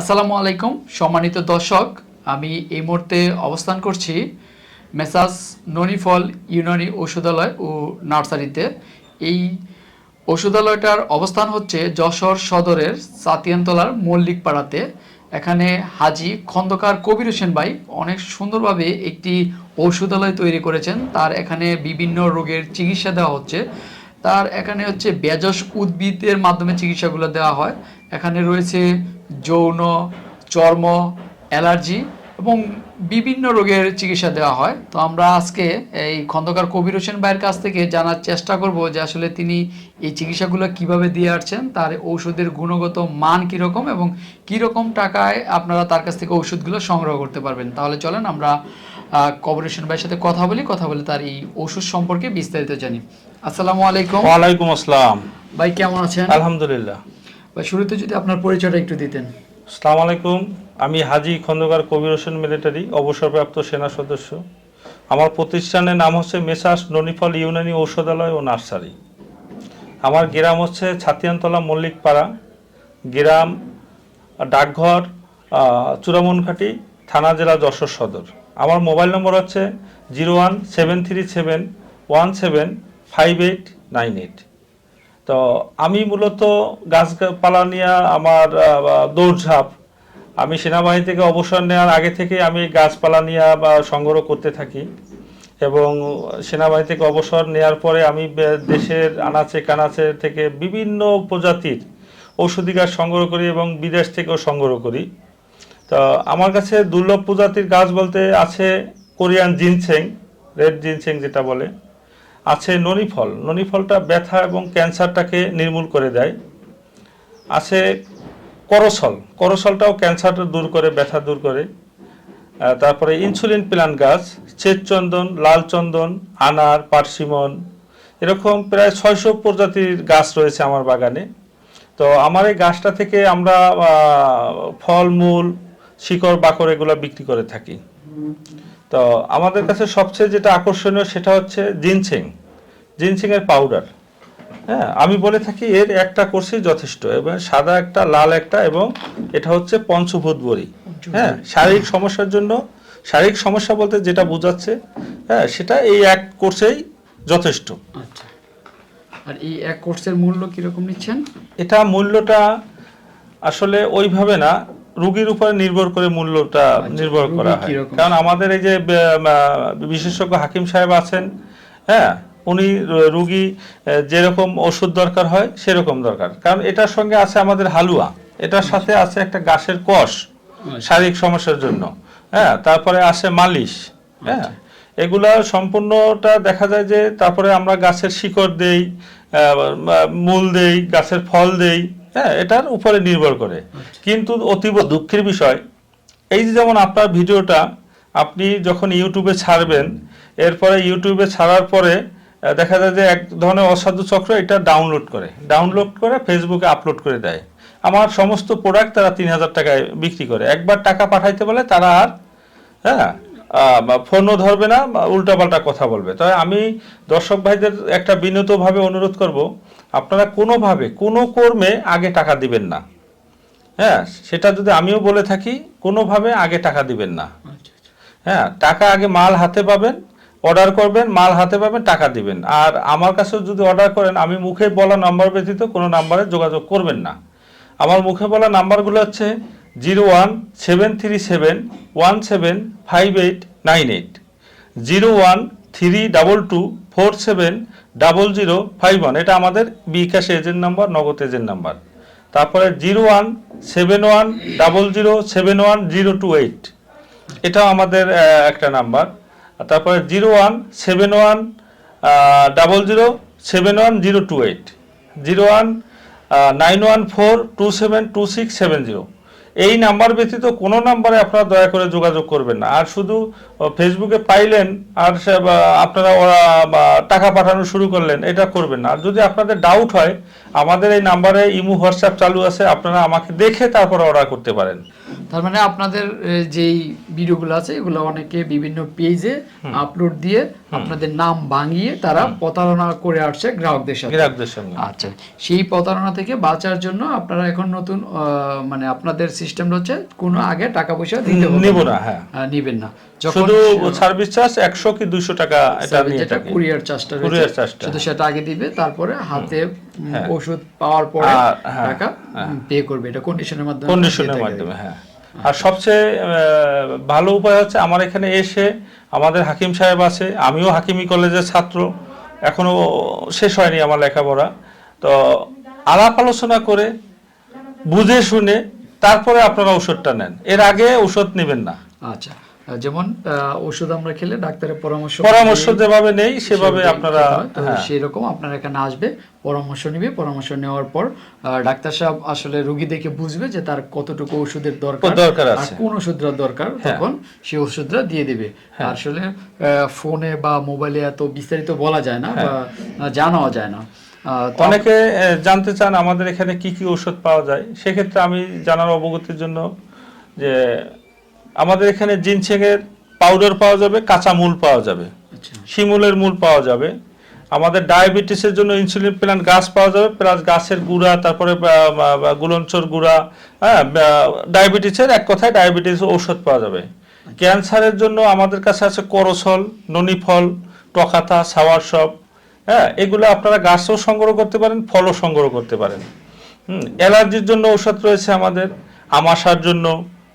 আসসালামু আলাইকুম, সম্মানিত দর্শক, আমি এই মুহূর্তে অবস্থান করছি মেসাস ননিফল ইউনানি ঔষধালয় ও নার্সারিতে। এই ঔষধালয়টার অবস্থান হচ্ছে যশোর সদরের সাতিয়ানতলার মল্লিক পাড়াতে এখানে হাজি খন্দকার কবির হোসেন ভাই অনেক সুন্দরভাবে একটি ঔষধালয় তৈরি করেছেন। তার এখানে বিভিন্ন রোগের চিকিৎসা দেওয়া হচ্ছে। তার এখানে হচ্ছে বেজস উদ্ভিদের মাধ্যমে চিকিৎসাগুলো দেওয়া হয়। এখানে রয়েছে যৌন চর্ম অ্যালার্জি এবং বিভিন্ন রোগের চিকিৎসা দেওয়া হয়। তো আমরা আজকে এই খন্দকার কবির হোসেন ভাইয়ের কাছ থেকে জানার চেষ্টা করব যে আসলে তিনি এই চিকিৎসাগুলো কীভাবে দিয়ে আসছেন তার ঔষধের গুণগত মান কীরকম এবং কীরকম টাকায় আপনারা তার কাছ থেকে ওষুধগুলো সংগ্রহ করতে পারবেন। তাহলে চলেন আমরা আহ, কবির হোসেন ভাইয়ের সাথে কথা বলি কথা বলে তার এই ওষুধ সম্পর্কে বিস্তারিত জানি। আসসালামু আলাইকুম। ওয়ালাইকুম আসসালাম। ভাই কেমন আছেন? আলহামদুলিল্লাহ। ভাই শুরুতে যদি আপনার পরিচয়টা একটু দিতেন। আসসালামু আলাইকুম। আমি হাজি খন্দকার কবির হোসেন মিলিটারি অবসরপ্রাপ্ত সেনা সদস্য। আমার প্রতিষ্ঠানের নাম হচ্ছে মেসাস ননিফল ইউনানি ঔষধালয় ও নার্সারি। আমার গ্রাম হচ্ছে ছাতিয়ানতলা মল্লিকপাড়া। গ্রাম ডাকঘর আহ, চূড়ামনঘাটি থানা জেলা যশোর সদর। আমার মোবাইল নম্বর হচ্ছে zero one seven three seven one seven five eight nine eight. তো আমি মূলত গাছপালা নিয়ে আমার দৌড়ঝাঁপ। আমি সেনাবাহিনী থেকে অবসর নেওয়ার আগে থেকে আমি গাছপালা নিয়ে, বা সংগ্রহ করতে থাকি। এবং সেনাবাহিনী থেকে অবসর নেওয়ার পরে আমি দেশের আনাচে কানাচে থেকে বিভিন্ন প্রজাতির ঔষধি গাছ সংগ্রহ করি এবং বিদেশ থেকেও সংগ্রহ করি। তো আমার কাছে দুর্লভ প্রজাতির গাছ বলতে আছে কোরিয়ান জিনসেং, রেড জিনসেং যেটা বলে। আছে ননিফল। ননিফলটা ব্যথা এবং ক্যান্সারটাকে নির্মূল করে দেয়। আছে করসল। করসলটাও ক্যান্সারটা দূর করে, ব্যথা দূর করে। তারপরে ইনসুলিন প্লান্ট গাছ শ্বেতচন্দন লাল চন্দন, আনার, পার্সিমন, এরকম প্রায় ছয়শো প্রজাতির গাছ রয়েছে আমার বাগানে। তো আমার এই গাছটা থেকে আমরা ফলমূল, শিকড়, বাকড় এগুলো বিক্রি করে থাকি। তো আমাদের কাছে সবচেয়ে যেটা আকর্ষণীয় সেটা হচ্ছে জিনসিং জিনসিং এর পাউডার হ্যাঁ আমি বলে থাকি এর একটা কোর্সই যথেষ্ট এবং সাদা একটা লাল একটা এবং এটা হচ্ছে পঞ্চভূত বড়ি। হ্যাঁ শারীরিক সমস্যার জন্য শারীরিক সমস্যা বলতে যেটা বোঝাচ্ছে হ্যাঁ সেটা এই এক কোর্সেই যথেষ্ট। আচ্ছা। আর এই এক কোর্সের মূল্য কীরকম নিচ্ছেন? এটা মূল্যটা আসলে ওইভাবে না রুগীর উপরে নির্ভর করে মূল্যটা নির্ভর করা হয়। কারণ আমাদের এই যে বিশেষজ্ঞ হাকিম সাহেব আছেন হ্যাঁ উনি রুগী যেরকম ওষুধ দরকার হয় সেরকম দরকার। কারণ এটার সঙ্গে আছে আমাদের হালুয়া। এটার সাথে আছে একটা গাছের কষ শারীরিক সমস্যার জন্য। হ্যাঁ তারপরে আসে মালিশ হ্যাঁ। এগুলা সম্পূর্ণটা দেখা যায় যে তারপরে আমরা গাছের শিকড় দেই মূল দেই গাছের ফল দেই হ্যাঁ এটার উপরে নির্ভর করে। কিন্তু অতীব দুঃখের বিষয় এই যে যেমন আপনার ভিডিওটা আপনি যখন ইউটিউবে ছাড়বেন এরপরে ইউটিউবে ছাড়ার পরে দেখা যায় যে এক ধরনের অসাধু চক্র এটা ডাউনলোড করে। ডাউনলোড করে ফেসবুকে আপলোড করে দেয়। আমার সমস্ত প্রোডাক্ট তারা তিন হাজার টাকায় বিক্রি করে। একবার টাকা পাঠাইতে বলে তারা আর হ্যাঁ ফোনও ধরবে না বা উল্টাপাল্টা কথা বলবে। তাই আমি দর্শক ভাইদের একটা বিনীতভাবে অনুরোধ করব আপনারা কোনোভাবে কোনো কর্মে আগে টাকা দিবেন না। হ্যাঁ সেটা যদি আমিও বলে থাকি কোনোভাবে আগে টাকা দিবেন না। আচ্ছা আচ্ছা। হ্যাঁ টাকা আগে মাল হাতে পাবেন অর্ডার করবেন মাল হাতে পাবেন টাকা দিবেন। আর আমার কাছে যদি অর্ডার করেন আমি মুখে বলা নাম্বার ব্যতীত কোনো নাম্বারে যোগাযোগ করবেন না। আমার মুখে বলা নাম্বারগুলো হচ্ছে zero one seven three seven one seven five eight nine eight zero one three double two four seven double zero five one এটা আমাদের bKash agent number Nagad agent number তারপরে zero one seven one double zero seven one zero two eight এটাও আমাদের একটা number তারপরে zero one seven one double zero seven one zero two eight zero one nine one four two seven two six seven zero এই number ব্যতীত কোনো নাম্বারে আপনারা দয়া করে যোগাযোগ করবেন না। আর শুধু ফেসবুকে পাইলেন, আর আপনারা টাকা পাঠানো শুরু করলেন, এটা করবেন না। আর যদি আপনাদের ডাউট হয়, আমাদের এই নাম্বারে ইমু, হোয়াটসঅ্যাপ চালু আছে, আপনারা আমাকে দেখে তারপরে অর্ডার করতে পারেন। তার মানে আপনাদের যেই ভিডিওগুলো আছে এগুলো অনেকে বিভিন্ন পেজে আপলোড দিয়ে আপনাদের নাম ভাঙিয়ে তারা প্রতারণা করে আসছে গ্রাহকদের সাথে। গ্রাহকদের সঙ্গে। আচ্ছা সেই প্রতারণা থেকে বাঁচার জন্য আপনারা এখন নতুন মানে আপনাদের সিস্টেম হচ্ছে কোনো আগে টাকা পয়সা দিতে হবে নিব না হ্যাঁ। আহ, নিবেন না। যখন শুধু সার্ভিস চার্জ একশো কি দুইশো টাকা এটা নিয়ে থাকি। কুরিয়ার চার্জটা Courier charge-টা, শুধু সেটা আগে দিবে তারপরে হাতে ওষুধ পাওয়ার পরে হ্যাঁ, টাকা পে করবে। এটা কন্ডিশনের মাধ্যমে কন্ডিশনের মাধ্যমে হ্যাঁ। আর সবচেয়ে ভালো উপায় হচ্ছে আমার এখানে এসে আমাদের হাকিম সাহেব আছে। আমিও হাকিমি কলেজের ছাত্র। এখনও শেষ হয়নি আমার লেখাপড়া। তো আলাপ আলোচনা করে বুঝে শুনে তারপরে আপনারা ওষুধটা নেন। এর আগে ওষুধ নেবেন না। আচ্ছা। যেমন আহ, ওষুধ আমরা খেলে ডাক্তারের পরামর্শ পরামর্শ যেভাবে নেই সেভাবে আপনারা হয়। হ্যাঁ। আপনার এখানে আসবে পরামর্শ নিবে। পরামর্শ নেওয়ার পর ডাক্তার সাহেব আসলে রোগী দেখে বুঝবে যে তার কতটুকু ওষুধের দরকার দরকার আর আছে। কোন ওষুধটা দরকার হ্যাঁ। তখন সেই ওষুধটা দিয়ে দিবে। আসলে আহ, ফোনে বা মোবাইলে এত বিস্তারিত বলা যায় না বা জানাও যায় না। আহ, অনেকে জানতে চান আমাদের এখানে কি কি ওষুধ পাওয়া যায়। সেক্ষেত্রে আমি জানার অবগতির জন্য যে আমাদের এখানে জিনসেংয়ের পাউডার পাওয়া যাবে কাঁচা মূল পাওয়া যাবে। আচ্ছা। শিমুলের মূল পাওয়া যাবে। আমাদের ডায়াবেটিসের জন্য ইনসুলিন প্ল্যান্ট গাছ পাওয়া যাবে প্লাস গাছের গুঁড়া তারপরে গুলঞ্চর গুঁড়া হ্যাঁ ডায়াবেটিসের এক কথায় ডায়াবেটিস ঔষধ পাওয়া যাবে। ক্যান্সারের জন্য আমাদের কাছে আছে করসল ননিফল টকাতা সাওয়ার সব হ্যাঁ এগুলো আপনারা গাছও সংগ্রহ করতে পারেন ফলও সংগ্রহ করতে পারেন। হুম অ্যালার্জির জন্য ঔষধ রয়েছে আমাদের আমাশার জন্য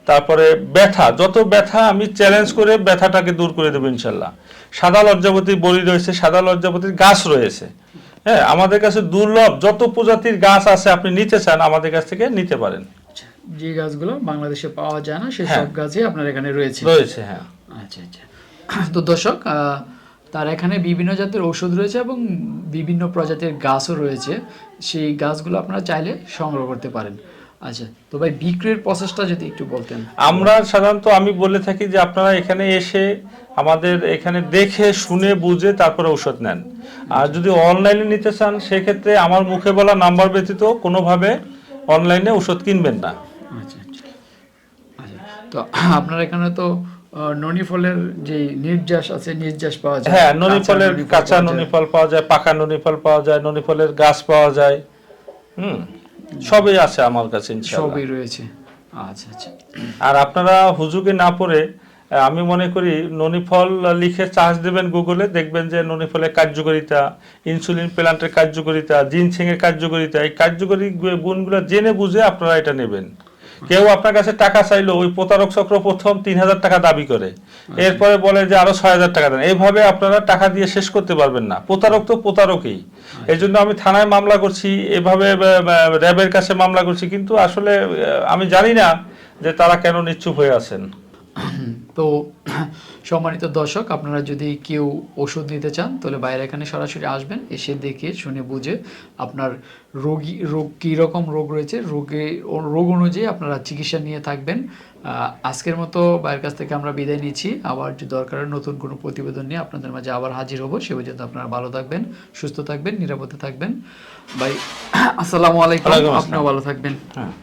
তারপরে ব্যথা যত ব্যথা আমি চ্যালেঞ্জ করে ব্যথাটাকে দূর করে দেবো ইনশাল্লাহ। সাদা লজ্জাবতীর বড়ি রয়েছে সাদা লজ্জাবতীর গাছ রয়েছে। হ্যাঁ আমাদের কাছে দুর্লভ যত প্রজাতির গাছ আছে আপনি নিতে চান আমাদের কাছ থেকে নিতে পারেন। আচ্ছা। যে গাছগুলো বাংলাদেশে পাওয়া যায় না সেই হ্যাঁ। সব গাছই আপনার এখানে রয়েছে। রয়েছে হ্যাঁ। আচ্ছা আচ্ছা। তো দর্শক আহ, তার এখানে বিভিন্ন জাতের ওষুধ রয়েছে এবং বিভিন্ন প্রজাতির গাছও রয়েছে। সেই গাছগুলো আপনারা চাইলে সংগ্রহ করতে পারেন। আচ্ছা তো ভাই বিক্রির প্রসেসটা যদি একটু বলতেন। আমরা সাধারণত আমি বলে থাকি যে আপনারা এখানে এসে আমাদের এখানে দেখে শুনে বুঝে তারপরে ওষুধ নেন। আর যদি অনলাইনে নিতে চান সেক্ষেত্রে আমার মুখে বলা নাম্বার ব্যতীত কোনোভাবে অনলাইনে ওষুধ কিনবেন না। আচ্ছা আচ্ছা। আচ্ছা তো আপনার এখানে তো আহ, ননি ফলের যে নির্যাস আছে নির্যাস পাওয়া যায়। হ্যাঁ ননি কাঁচা ফলের কাঁচা পাওয়া যায়। ননি ফল পাওয়া যায় পাকা ননি ফল পাওয়া যায় ননি ফলের গাছ পাওয়া যায়। হুম। সবই আছে আমার কাছে ইনশাআল্লাহ। সবই রয়েছে। আচ্ছা আচ্ছা। আর আপনারা হুজুগে না পড়ে আমি মনে করি ননিফল লিখে চার্জ দেবেন গুগলে দেখবেন যে ননিফলের কার্যকারিতা ইনসুলিন প্ল্যান্টের কার্যকারিতা জিনসিং এর কার্যকারিতা এই কার্যকরী গুণগুলো জেনে বুঝে আপনারা এটা নেবেন। কেউ আপনার কাছে টাকা চাইলো ওই প্রতারক চক্র প্রথম তিন হাজার টাকা দাবি করে। এরপরে বলে যে আরও ছয় হাজার টাকা দেন। এইভাবে আপনারা টাকা দিয়ে শেষ করতে পারবেন না। প্রতারক তো প্রতারকই। এই জন্য আমি থানায় মামলা করছি এভাবে র্যাবের কাছে মামলা করছি কিন্তু আসলে আমি জানি না যে তারা কেন নিশ্চুপ হয়ে আছেন। তো সম্মানিত দর্শক আপনারা যদি কেউ ওষুধ নিতে চান তাহলে বাইরে এখানে সরাসরি আসবেন এসে দেখে শুনে বুঝে আপনার রোগী রোগ কী রকম রোগ রয়েছে রোগে রোগ অনুযায়ী আপনারা চিকিৎসা নিয়ে থাকবেন। আজকের মতো বাইরের কাছ থেকে আমরা বিদায় নিচ্ছি। আবার যদি দরকার হয় নতুন কোনো প্রতিবেদন নিয়ে আপনাদের মাঝে আবার হাজির হব সে পর্যন্ত আপনারা ভালো থাকবেন সুস্থ থাকবেন নিরাপদে থাকবেন। ভাই আসসালামু আলাইকুম। আপনিও ভালো থাকবেন। হ্যাঁ।